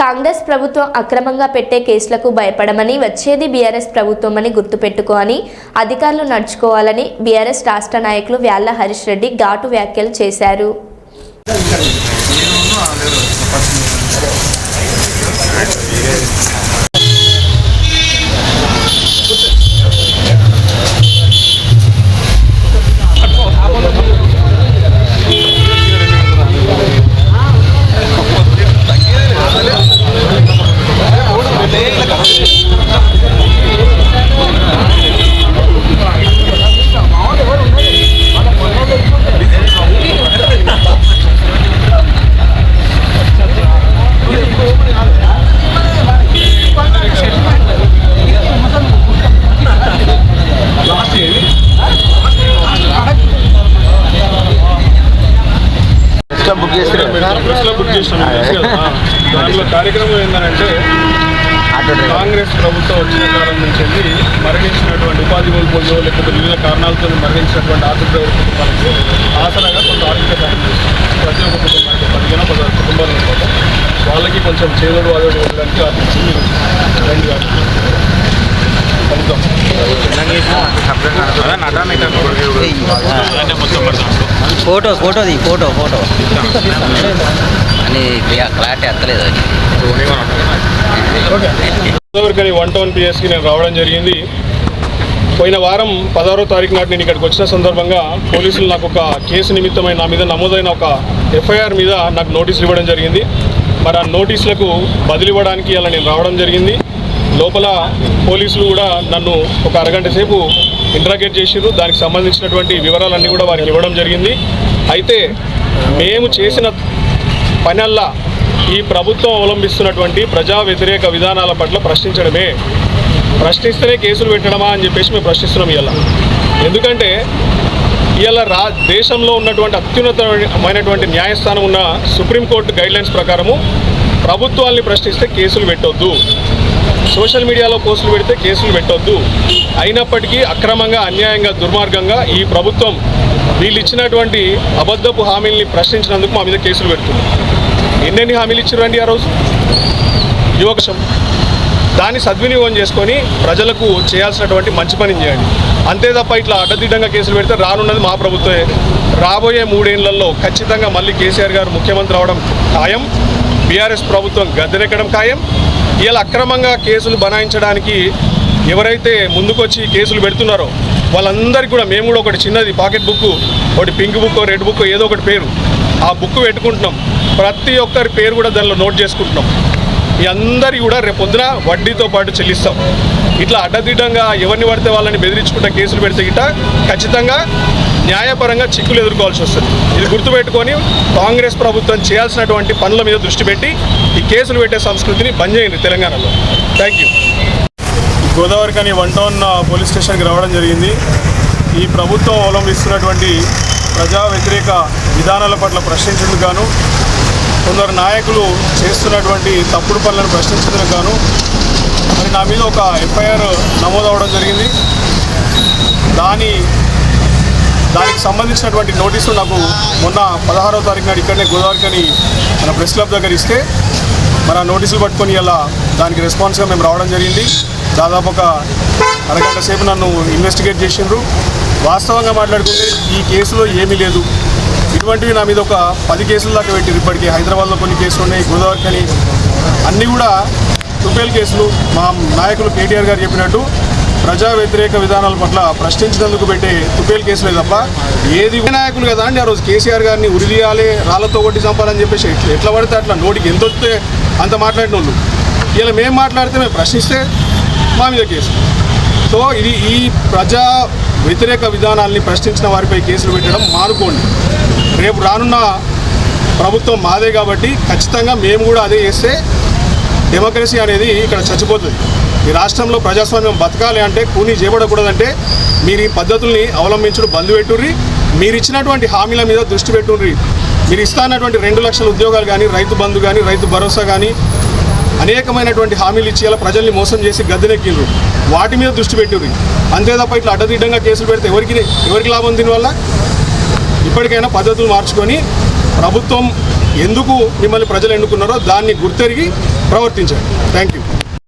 కాంగ్రెస్ ప్రభుత్వం అక్రమంగా పెట్టే కేసులకు భయపడమని వచ్చేది బీఆర్ఎస్ ప్రభుత్వమని గుర్తుపెట్టుకోని అధికారులు నడుచుకోవాలని బీఆర్ఎస్ రాష్ట్ర నాయకులు వ్యాళ్ళ హరీష్ రెడ్డి ఘాటు వ్యాఖ్యలు చేశారు. సిస్టమ్ బుక్ చేస్తే ప్రెస్లో బుక్ చేసినాం. మీకు తెలుసు కదా. దాంట్లో కార్యక్రమం ఏంటంటే కాంగ్రెస్ ప్రభుత్వం వచ్చిన కాలం నుంచి మరణించినటువంటి ఉపాధి కోల్పోయో లేకపోతే వివిధ కారణాలతో మరణించినటువంటి డ్రైవర్ కుటుంబాలకు ఆసరాగా కొంత ఆర్థిక సాయం చేస్తుంది ప్రతి ఒక్క కుటుంబానికి పదిహేను పదహారు కుటుంబాలు వాళ్ళకి కొంచెం చేదోడు వాదోడు వెళ్ళడానికి ఆశించింది రెండు ఫోటో ఫోటోది ఫోటో ఫోటో. అని క్లారిటీ అత్తలేదు అది వన్ టౌన్ పిఎస్కి నేను రావడం జరిగింది. పోయిన వారం పదహారో తారీఖు నాటి నేను ఇక్కడికి వచ్చిన సందర్భంగా పోలీసులు నాకు ఒక కేసు నిమిత్తమైన నా మీద నమోదైన ఒక ఎఫ్ఐఆర్ మీద నాకు నోటీసులు ఇవ్వడం జరిగింది. మరి ఆ నోటీసులకు బదిలివ్వడానికి అలా నేను రావడం జరిగింది. లోపల పోలీసులు కూడా నన్ను ఒక అరగంట సేపు ఇంట్రాగేట్ చేసిర్రు. దానికి సంబంధించినటువంటి వివరాలన్నీ కూడా వారికి ఇవ్వడం జరిగింది. అయితే మేము చేసిన పనల్లా ఈ ప్రభుత్వం అవలంబిస్తున్నటువంటి ప్రజా వ్యతిరేక విధానాల పట్ల ప్రశ్నించడమే. ప్రశ్నిస్తేనే కేసులు పెట్టడమా అని చెప్పేసి మేము ప్రశ్నిస్తున్నాం ఇవాళ ఎందుకంటే ఇవాళ రా దేశంలో ఉన్నటువంటి అత్యున్నతమైనటువంటి న్యాయస్థానం ఉన్న సుప్రీంకోర్టు గైడ్లైన్స్ ప్రకారము ప్రభుత్వాల్ని ప్రశ్నిస్తే కేసులు పెట్టొద్దు. సోషల్ మీడియాలో పోస్టులు పెడితే కేసులు పెట్టొద్దు. అయినప్పటికీ అక్రమంగా అన్యాయంగా దుర్మార్గంగా ఈ ప్రభుత్వం వీళ్ళు ఇచ్చినటువంటి అబద్ధపు హామీల్ని ప్రశ్నించినందుకు మా మీద కేసులు పెడుతుంది. ఎన్నెన్ని హామీలు ఇచ్చిరండి ఆ రోజు? యువకశం. దాన్ని సద్వినియోగం చేసుకొని ప్రజలకు చేయాల్సినటువంటి మంచి పని చేయండి. అంతే తప్ప ఇట్లా అడ్డదిడ్డంగా కేసులు పెడితే రానున్నది మా ప్రభుత్వమే. రాబోయే మూడేళ్ళలో ఖచ్చితంగా మళ్ళీ కేసీఆర్ గారు ముఖ్యమంత్రి అవడం ఖాయం. బీఆర్ఎస్ ప్రభుత్వం గద్దెనెక్కడం ఖాయం. ఇలా అక్రమంగా కేసులు బనాయించడానికి ఎవరైతే ముందుకొచ్చి కేసులు పెడుతున్నారో వాళ్ళందరికీ కూడా మేము కూడా ఒకటి చిన్నది పాకెట్ బుక్ ఒకటి పింక్ బుక్ రెడ్ బుక్ ఏదో ఒకటి పేరు. ఆ బుక్ పెట్టుకుంటున్నాం. ప్రతి ఒక్కరి పేరు కూడా దానిలో నోట్ చేసుకుంటున్నాం. మీ అందరి కూడా రేపు పొద్దున వడ్డీతో పాటు చెల్లిస్తాం. ఇట్లా అడ్డదిడ్డంగా ఎవరిని పడితే వాళ్ళని బెదిరించుకుంటా కేసులు పెడితే గిట్ట ఖచ్చితంగా న్యాయపరంగా చిక్కులు ఎదుర్కోవాల్సి వస్తుంది. ఇది గుర్తుపెట్టుకొని కాంగ్రెస్ ప్రభుత్వం చేయాల్సినటువంటి పనుల మీద దృష్టి పెట్టి ఈ కేసులు పెట్టే సంస్కృతిని బంద్ చేయండి తెలంగాణలో. థ్యాంక్ యూ గోదావరి కానీ వన్ టౌన్ పోలీస్ స్టేషన్కి రావడం జరిగింది. ఈ ప్రభుత్వం అవలంబిస్తున్నటువంటి ప్రజా వ్యతిరేక విధానాల పట్ల ప్రశ్నించేందుకు గాను కొందరు నాయకులు చేస్తున్నటువంటి తప్పుడు పనులను ప్రశ్నించేందుకు గాను మరి నా మీద ఒక ఎఫ్ఐఆర్ నమోదవడం జరిగింది. దాని దానికి సంబంధించినటువంటి నోటీసులు నాకు మొన్న పదహారవ తారీఖు నాడు ఇక్కడనే గోదావరికని మన ప్రెస్ క్లబ్ దగ్గర ఇస్తే మన నోటీసులు పట్టుకొని ఇలా దానికి రెస్పాన్స్గా మేము రావడం జరిగింది. దాదాపు ఒక అరగంట సేపు నన్ను ఇన్వెస్టిగేట్ చేసిండ్రు. వాస్తవంగా మాట్లాడుకుంటే ఈ కేసులో ఏమీ లేదు. ఇటువంటివి నా మీద ఒక పది కేసుల దాకా పెట్టిరు ఇప్పటికీ. హైదరాబాద్లో కొన్ని కేసులు ఉన్నాయి గోదావరికని అన్నీ కూడా టుపేల్ కేసులు. మా నాయకులు కేటీఆర్ గారు చెప్పినట్టు ప్రజా వ్యతిరేక విధానాల పట్ల ప్రశ్నించినందుకు పెట్టే తుపేలు కేసులే తప్ప ఏది నాయకులు కదా అండి ఆ రోజు కేసీఆర్ గారిని ఉరిదీయాలి రాళ్ళతో కొట్టి చంపాలని చెప్పేసి ఎట్లా- ఎట్లా పడితే అట్లా నోటికి ఎంత వస్తే అంత మాట్లాడిన వాళ్ళు. ఇలా మేము మాట్లాడితే మేము ప్రశ్నిస్తే మా మీద కేసు. సో ఇది ఈ ప్రజా వ్యతిరేక విధానాల్ని ప్రశ్నించిన వారిపై కేసులు పెట్టడం మానుకోండి. రేపు రానున్న ప్రభుత్వం మాదే కాబట్టి ఖచ్చితంగా మేము కూడా అదే చేస్తే డెమోక్రసీ అనేది ఇక్కడ చచ్చిపోతుంది. ఈ రాష్ట్రంలో ప్రజాస్వామ్యం బతకాలి అంటే కూలీ చేయబడకూడదంటే మీరు ఈ పద్ధతుల్ని అవలంబించడం బంద్ పెట్టుర్రి. మీరు ఇచ్చినటువంటి హామీల మీద దృష్టి పెట్టుండ్రి మీరు ఇస్తానటువంటి రెండు లక్షల ఉద్యోగాలు కానీ రైతు బంధు కానీ రైతు భరోసా కానీ అనేకమైనటువంటి హామీలు ఇచ్చి ఇలా ప్రజల్ని మోసం చేసి గద్దెనెక్కిండ్రు. వాటి మీద దృష్టి పెట్టుర్రి. అంతే తప్ప ఇట్లా అడ్డదిడ్డంగా కేసులు పెడితే ఎవరికి ఎవరికి లాభం దీనివల్ల ఇప్పటికైనా పద్ధతులు మార్చుకొని ప్రభుత్వం ఎందుకు మిమ్మల్ని ప్రజలు ఎన్నుకున్నారో దాన్ని గుర్తెరిగి ప్రవర్తించండి. Thank you